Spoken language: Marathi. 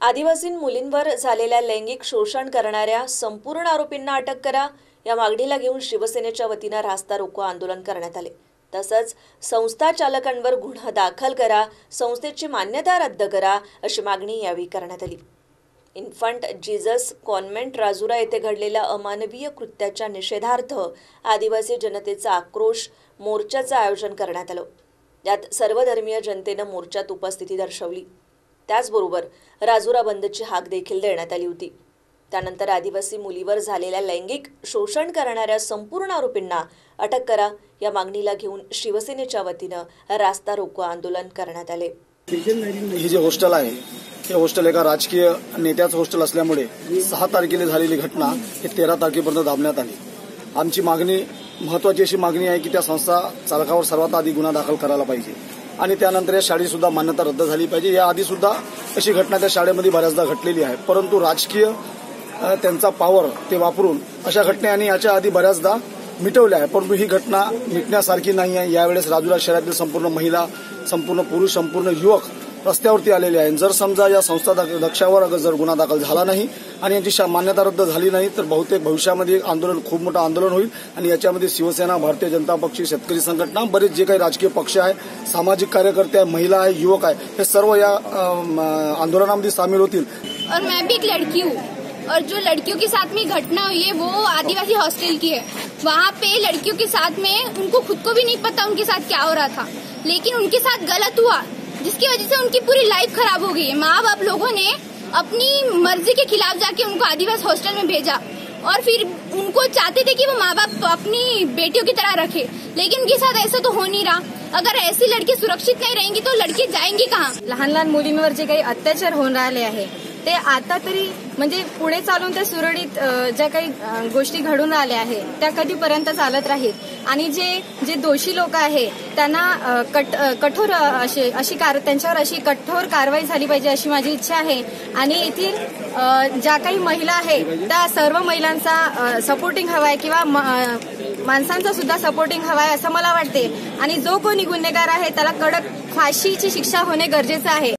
आदिवासी मुलींवर झालेल्या लैंगिक शोषण करणाऱ्या संपूर्ण आरोपींना अटक करा. या मागणीला घेऊन शिवसेनेच्या वतीनं रास्ता रोको आंदोलन करण्यात आले. तसंच संस्था चालकांवर गुन्हा दाखल करा संस्थेची मान्यता रद्द करा अशी मागणी यावेळी करण्यात आली. इन्फंट जीजस कॉन्व्हेंट राजुरा येथे घडलेल्या अमानवीय कृत्याच्या निषेधार्थ आदिवासी जनतेचा आक्रोश मोर्चाचं आयोजन करण्यात आलं. यात सर्वधर्मीय जनतेनं मोर्चात उपस्थिती दर्शवली. त्याचबरोबर राजुरा बंदची हाक देखील देण्यात आली होती. त्यानंतर आदिवासी मुलीवर झालेल्या लैंगिक शोषण करणाऱ्या संपूर्ण आरोपींना अटक करा या मागणीला घेऊन शिवसेनेच्या वतीनं रास्ता रोको आंदोलन करण्यात आले. ही जे हॉस्टेल आहे हे हॉस्टेल एका राजकीय नेत्याचं हॉस्टेल असल्यामुळे सहा तारखेला झालेली घटना ही तेरा तारखेपर्यंत दाबण्यात आली. आमची मागणी महत्वाची अशी मागणी आहे की त्या संस्था चालकावर सर्वात आधी गुन्हा दाखल करायला पाहिजे. आणि त्यानंतर या शाळेसुद्धा मान्यता रद्द झाली पाहिजे. या आधी सुद्धा अशी घटना त्या शाळेमध्ये बऱ्याचदा घडलेली आहे. परंतु राजकीय त्यांचा पॉवर ते वापरून अशा घटना आणि याच्या आधी बऱ्याचदा मिटवल्या आहे परंतु ही घटना मिटण्यासारखी नाही आहे. यावेळेस राजुरा शहरातील संपूर्ण महिला संपूर्ण पुरुष संपूर्ण युवक रस्त्यावरती आलेले आहेत. जर समजा संस्था दक्षावर जर गुन्हा दाखल झाला मान्यता रद्द नाही तर बहुतेक भविष्यामध्ये आंदोलन खूप मोठं आंदोलन याच्यामध्ये शिवसेना भारतीय जनता पक्ष शेतकरी संघटना बरेच जे काही राजकीय पक्ष आहे सामाजिक कार्यकर्ते आहे महिला आहे युवक आहे हे सर्व या अम, आंदोलनामध्ये सामील होतील. और मैं भी एक लड़की हूँ। और जो लड़कियों के साथ में घटना हुई है वो आदिवासी हॉस्टल की है। वहाँ पे लड़कियों के साथ में उनको खुद को भी नहीं पता उनके साथ क्या हो रहा था। लेकिन उनके साथ गलत हुआ। जिसकी वजह से उनकी पूरी लाइफ खराब हो गई है। माँ बाप लोगों ने अपनी मर्ज़ी के खिलाफ जाके उनको आदिवासी हॉस्टल में भेजा और फिर उनको चाहते थे कि वो माँ बाप अपनी बेटियों की तरह रखे, लेकिन उनके साथ ऐसा तो हो नहीं रहा। अगर ऐसी लड़की सुरक्षित नहीं रहेंगी तो लड़की जाएँगी कहाँ? लहान लहान में जे काही अत्याचार होऊन राहिले आहे ते आता तरी म्हणजे पुढे चालून त्या सुरळीत ज्या काही गोष्टी घडून आल्या आहेत त्या कधीपर्यंत चालत राहील? आणि जे जे दोषी लोक आहे त्यांना कट कठोर अशी अशी कार त्यांच्यावर अशी कठोर कारवाई झाली पाहिजे अशी माझी इच्छा आहे. आणि येथील ज्या काही महिला आहे त्या सर्व महिलांचा सपोर्टिंग हवाय किंवा म- माणसांचा सुद्धा सपोर्टिंग हवाय असं मला वाटते. आणि जो कोणी गुन्हेगार आहे त्याला कडक फाशीची शिक्षा होणे गरजेचं आहे.